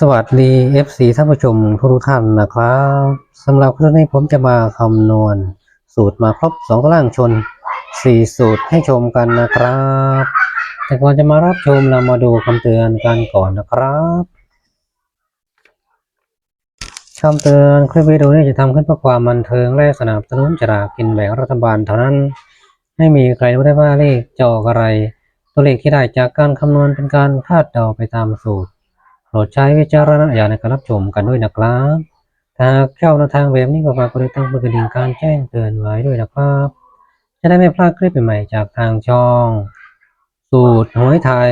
สวัสดี FC ท่านผู้ชมทุกท่านนะครับสำหรับคลิปนี้ผมจะมาคำนวณ สูตรมาครบ2ตารางชน 4 สูตรให้ชมกันนะครับ แต่ก่อนจะมารับชมเรามาดูคำเตือนกันก่อนนะครับคำเตือนคลิปวิดีโอนี้จะทำขึ้นเพื่อความบันเทิงและสนับสนุนจรากินแบ่งรัฐบาลเท่านั้น ไม่มีใครรู้ได้ว่าเลขจออกอะไร ตัวเลขที่ได้จากการคำนวณเป็นการคาดเดาไปตามสูตร รดใช้วิจารณญาณในการรับชมกันด้วยนะครับถ้าเข้าในทางแบบนี้ก็ฝากกดติดตามกดกระดิ่งการแจ้งเตือนไว้ด้วยนะครับ จะได้ไม่พลาดคลิปใหม่ๆจากทางช่อง สูตรหวยไทย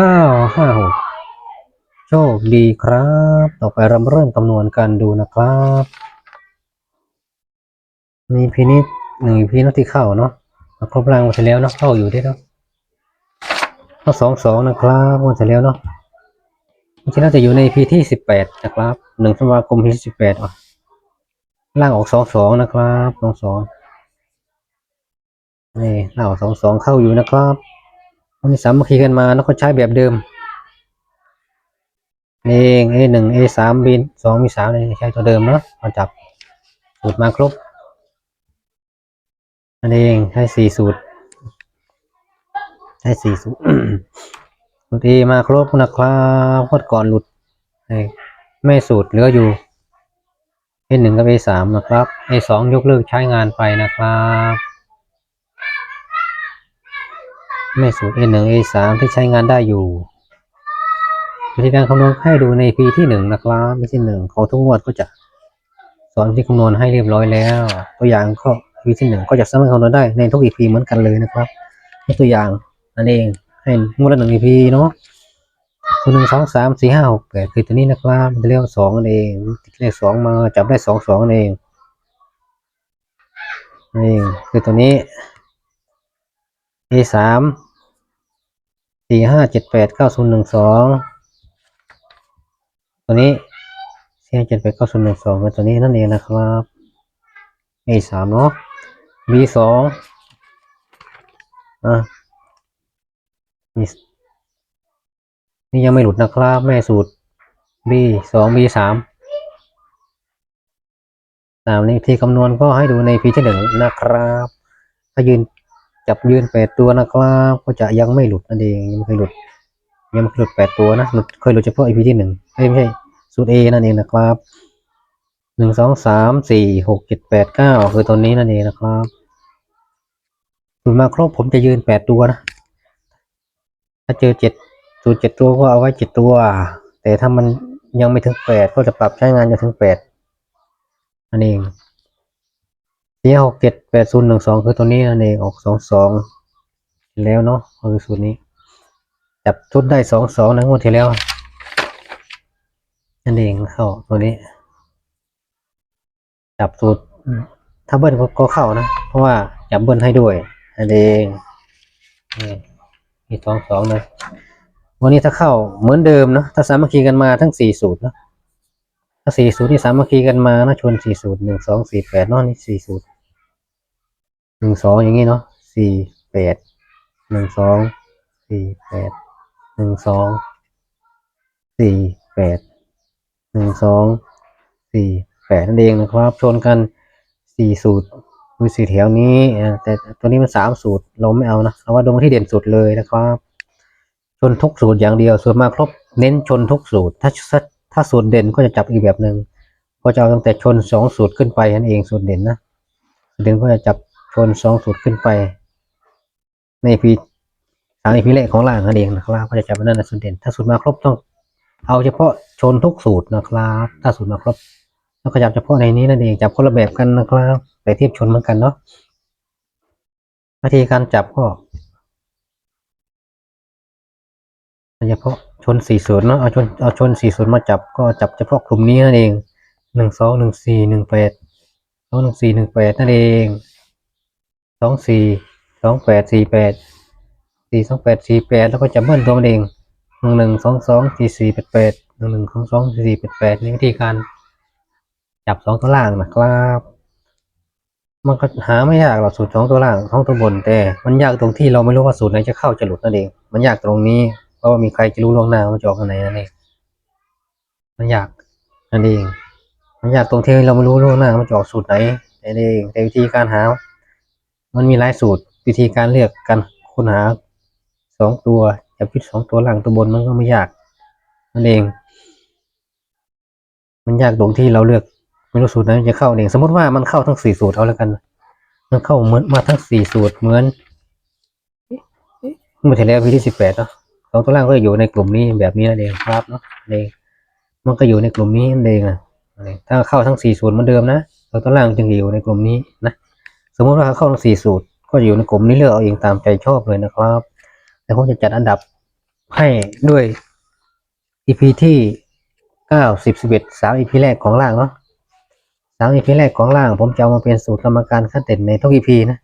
956 โชคดีครับ ต่อไปเราเริ่มคำนวณกันดูนะครับนี่พีนี้หนึ่งพีนัที่เข้าเนาะครบรางหมดแล้วเนาะเข้าอยู่ได้เนาะเข้าสองสองนะครับหมดแล้วเนาะ จริงๆน่าจะอยู่ในพีที่สิบแปดนะครับหนึ่งธันวาคมพีที่สิบแปดล่างออกสองสองนะครับสองสองนี่ล่างออกสองสองเข้าอยู่นะครับวันนี้สามัคคีกันมาแล้วก็ใช้แบบเดิมเองเอหนึ่งเอสามบีสองมีสามเลยใช้ตัวเดิมเนาะมาจับสูตรมาครบนั่นเองใช้สี่สูตรใช้สี่สูตร สูตรเอมาครบนะครับพดก่อนหลุดเอ้ยไม่สูตรเหลืออยู่ A หนึ่งกับ A สามนะครับ A สองยกเลิกใช้งานไปนะครับไม่สูตร A หนึ่ง A สามที่ใช้งานได้อยู่วิธีการคำนวณให้ดูใน P ที่หนึ่งนะครับวิธีที่หนึ่งของทุกงวดก็จะสอนวิธีคำนวณให้เรียบร้อยแล้ว ตัวอย่างก็วิธีที่หนึ่งก็จะสามารถคำนวณได้ในทุก EP เหมือนกันเลยนะครับนี่ตัวอย่างนั่นเอง ให้งวดละหนึ่ง EP เนาะส่วหนึ่งสองสามสี่ห้าหกแปดคือตัวนี้นะครับมันเรียกว่าสองนั่นเอง ติดเลขสองมาจับได้สองสองนั่นเองนั่คือตัวนี้ A สามสี่ห้าเจ็ดแปดเก้าศูนย์หนึ่งสองตัวนี้สี่ห้าเจ็ดแปดเก้าศูนย์หนึ่งสองเป็นตัวนี้นั่นเองนะครับ A สามเนาะ B สองอะ นี่นี่ยังไม่หลุดนะครับ แม่สูตร B สอง B สามตามนี้ที่คำนวณก็ให้ดูในพีที่หนึ่งนะครับ ถ้ายืนจับยืนแปดตัวนะครับ ก็จะยังไม่หลุดนั่นเองยังไม่เคยหลุดยังไม่เคยหลุดแปดตัวนะหลุดเคยหลุดเฉพาะอีพีที่หนึ่งไม่ใช่สูตร A นั่นเองนะครับหนึ่งสองสามสี่หกเจ็ดแปดเก้าคือตัวนี้นั่นเองนะครับสูตรมาครบผมจะยืนแปดตัวนะ ถ้าเจอเจ็ดสูตรเจ็ดตัวก็เอาไว้เจ็ดตัว แต่ถ้ามันยังไม่ถึงแปดก็จะปรับใช้งานจนถึงแปดนั่นเองสี่หกเจ็ดแปดศูนย์หนึ่งสองคือตัวนี้นั่นเองออกสองสองแล้วเนาะคือสูตรนี้ จับชุดได้สองสองนะงวดที่แล้วนั่นเองเข้าตัวนี้ จับสูตรถ้าเบิ้ลก็ก็เข้านะ เพราะว่าจับเบิ้ลให้ด้วยนั่นเองนี่ มีสองสองนะวันนี้ถ้าเข้าเหมือนเดิมเนาะถ้าสามัคคีกันมาทั้งสี่สูตรเนาะถ้าสี่สูตรนี่สามัคคีกันมานะชนสี่สูตรหนึ่งสองสี่แปดเนาะนี่สี่สูตรหนึ่งสองอย่างงี้เนาะสี่แปดหนึ่งสองสี่แปดหนึ่งสองสี่แปดหนึ่งสองสี่แปดนั่นเองนะครับชนกันสี่สูตร มีสีแถวนี้แต่ตัวนี้มันสามสูตรเราไม่เอานะเอาว่าดวงที่เด่นสุดเลยนะครับ ชนทุกสูตรอย่างเดียวส่วนมากครบเน้นชนทุกสูตรถ้าถ้าถ้าสูตรเด่นก็จะจับอีกแบบหนึ่งก็จะเอาตั้งแต่ชนสองสูตรขึ้นไปนั่นเองสูตรเด่นนะสูตรเด่นก็จะจับชนสองสูตรขึ้นไป ในพีสามพีแรกของล่างนั่นเองนะครับก็จะจับไว้นั่นนะสูตรเด่น ถ้าสูตรมาครบต้อง เอาเฉพาะชนทุกสูตรนะครับ ถ้าสูตรมาครบ แล้วก็จับเฉพาะในนี้นั่นเองจับคนละแบบกันนะครับแต่เทียบชนเหมือนกันเนาะวิธีการจับก็เฉพาะชนสี่ศูนย์เนาะเอาชนเอาชนสี่ศูนย์มาจับก็จับเฉพาะกลุ่มนี้นั่นเองหนึ่งสองหนึ่งสี่หนึ่งแปดสองหนึ่งสี่หนึ่งแปดนั่นเองสองสี่สองแปดสี่แปดสี่สองแปดสี่แปดแล้วก็จับเบิ้ลตัวมันเองหนึ่งหนึ่งสองสองสี่สี่แปดแปดหนึ่งหนึ่งสองสองสี่สี่แปดแปดนี่วิธีการ จับสองตัวล่างนะครับ มันก็หาไม่ยากหรอกสูตรสองตัวล่างสองตัวบนแต่ มันยากตรงที่เราไม่รู้ว่าสูตรไหนจะเข้าจะหลุดนั่นเอง มันยากตรงนี้ เพราะว่ามีใครจะรู้ล่วงหน้าว่ามันจะออกอันไหนนั่นเองมันยากนั่นเอง มันยากตรงที่เราไม่รู้ล่วงหน้ามันจะออกสูตรไหนนั่นเองแต่วิธีการหา มันมีหลายสูตรวิธีการเลือกการค้นหาสองตัวจับพิษสองตัวหลังตัวบนมันก็ไม่ยากนั่นเอง มันยากตรงที่เราเลือก ไม่รู้สูตรไหนจะเข้าเองสมมติว่ามันเข้าทั้งสี่สูตรเอาแล้วกัน มันเข้าเหมือนมาทั้งสี่สูตรเหมือนเมื่อที่แล้ววิธีสิบแปดเนาะสองตัวล่างก็อยู่ในกลุ่มนี้แบบนี้นั่นเองครับเนาะเองมันก็อยู่ในกลุ่มนี้นั่นเองนะถ้าเข้าทั้งสี่สูตรเหมือนเดิมนะสองตัวล่างจึงอยู่ในกลุ่มนี้นะสมมติว่าเข้าทั้งสี่สูตรก็อยู่ในกลุ่มนี้เลือกเอาเองตามใจชอบเลยนะครับแล้วผมจะจัดอันดับให้ด้วย EP ที่เก้าสิบสิบเอ็ดสาม EP แรกของล่างเนาะ สาม EP แรกของล่างผมจะเอามาเป็นสูตรกรรมการขั้นเด่นในทุก EP นะ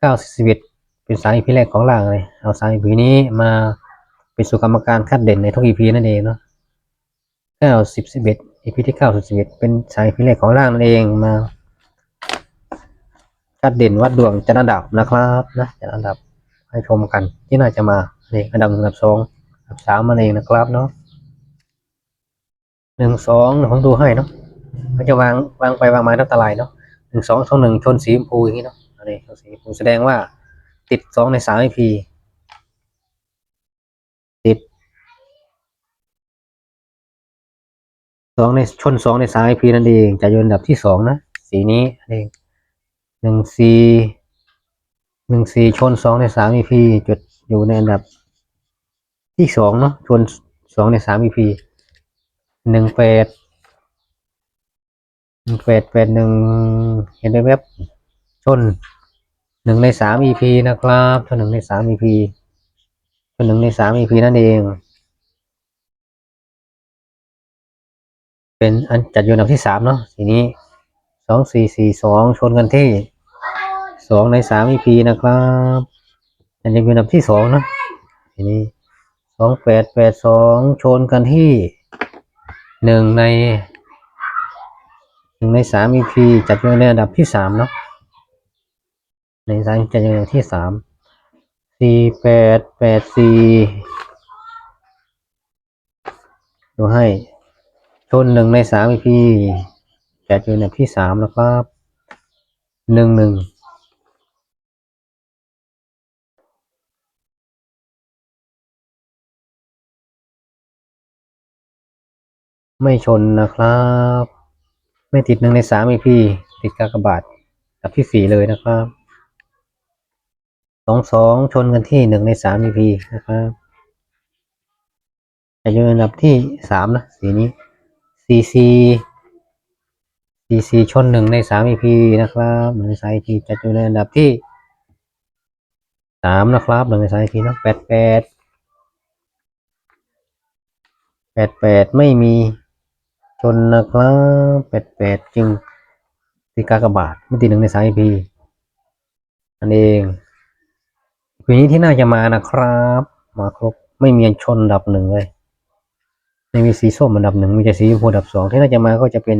เก้าสิบเอ็ดเป็นสาม EP แรกของล่างเลยเอาสาม EP นี้มาเป็นสูตรกรรมการขั้นเด่นในทุก EP นั่นเองเนาะเก้าสิบสิบเอ็ด EP ที่เก้าสิบสิบเอ็ดเป็นสาม EP แรกของล่างนั่นเองมาคัดเด่นวัดดวงจัดอันดับนะครับนะจัดอันดับให้ชมกันที่น่าจะมาเนี่อันดับหนึ่งอันดับสองอันดับสามมาเองนะครับเนาะหนึ่งสองผมดูให้เนาะ เขาจะวางวางไปวางมาทับตะไลเนาะหนึ่งสองสองหนึ่งชนสีชมพูอย่างนี้เนาะอันนี้ชนสีชมพูแสดงว่าติดสองในสามไอพีติดสองในชนสองในสามไอพีนั่นเองจะอยู่อันดับที่สองนะสีนี้นั่นเองหนึ่งสีหนึ่งสี่ชนสองในสาม EP จุดอยู่ในอันดับที่สองเนาะชนสองในสาม EP หนึ่งแปด แปดแปดหนึ่งเห็นได้เว็บชนหนึ่งในสาม EP นะครับชนหนึ่งในสาม EP ชนหนึ่งในสาม EP นั่นเอง เป็นอันจัดอยู่อันดับที่สามเนาะทีนี้สองสี่สี่สองชนกันที่สองในสาม EP นะครับอันนี้เป็นอันดับที่สองนะทีนี้สองแปดแปดสองชนกันที่หนึ่งใน หนึ่งในสาม EP จัดอยู่ในอันดับที่สามเนาะในสามจัดอยู่ในอันดับที่สามสี่แปดแปดสี่ดูให้ชนหนึ่งในสาม EP จัดอยู่ในอันดับที่สามนะครับหนึ่งหนึ่งไม่ชนนะครับ ไม่ติดหนึ่งในสาม EP ติดกากบาทอับที่สี่เลยนะครับสองสองชนกันที่หนึ่งในสาม EP นะครับจะอยู่ในอันดับที่สามนะสีนี้ CC CC ชนหนึ่งในสาม EP นะครับหนึ่งในสาม EP จะอยู่ในอันดับที่สามนะครับหนึ่งในสาม EP นะแปดแปดแปดแปดไม่มี ชนนะครับแปดแปดจึงตีกากบาทไม่ติหนึ่งในสาม EP อันเองปีนี้ที่น่าจะมานะครับ มาครบไม่มีชนอันดับหนึ่งเลยไม่มีสีส้มอันดับหนึ่งมีแต่สีชมพูอันดับสองที่น่าจะมาก็จะเป็น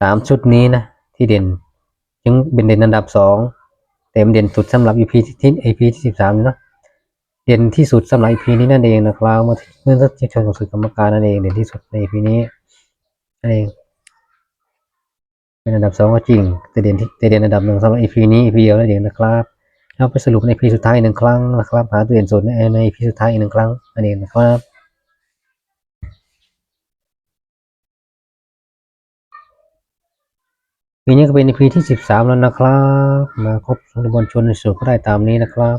สามชุดนี้นะ ที่เด่นจึงเป็นเด่นอันดับสองแต่มันเด่นสุดสำหรับ EP ที่ EP ที่สิบสามเนาะ เด่นที่สุดสำหรับ EP นี้นั่นเองนะครับเมื่อเมื่อที่ชนของสื่อกรรมการนั่นเองเด่นที่สุดใน EP นี้นั่นเองเป็นอันดับสองก็จริง แต่เด่นที่แต่เด่นอันดับหนึ่งสำหรับ EP นี้ EP เดียวนั่นเองนะครับเราไปสรุปใน EP สุดท้ายหนึ่งครั้งนะครับหาตัวเด่นสุดในใน EP สุดท้ายอีกหนึ่งครั้งนั่นเองนะครับปีนี้ก็เป็น EP ที่สิบสามแล้วนะครับ มาครบสองตำบลชนในสุดก็ได้ตามนี้นะครับ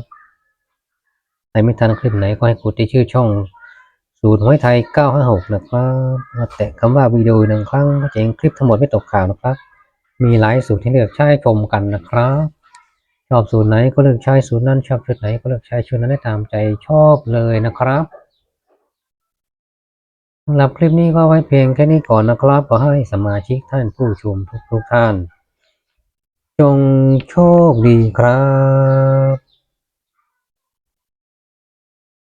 ใครไม่ทันคลิปไหนก็ให้กดที่ชื่อช่องสูตรหวยไทย 956 นะครับมาแตะคำว่าวิดีโอหนึ่งครั้งก็จะเห็นคลิปทั้งหมดไม่ตกข่าวนะครับ มีหลายสูตรที่เลือกใช้ชมกันนะครับชอบสูตรไหนก็เลือกใช้สูตรนั้นชอบชุดไหนก็เลือกใช้ชุดนั้นได้ตามใจชอบเลยนะครับสำหรับคลิปนี้ก็ไว้เพียงแค่นี้ก่อนนะครับ ขอให้สมาชิกท่านผู้ชมทุกๆท่าน จงโชคดีครับ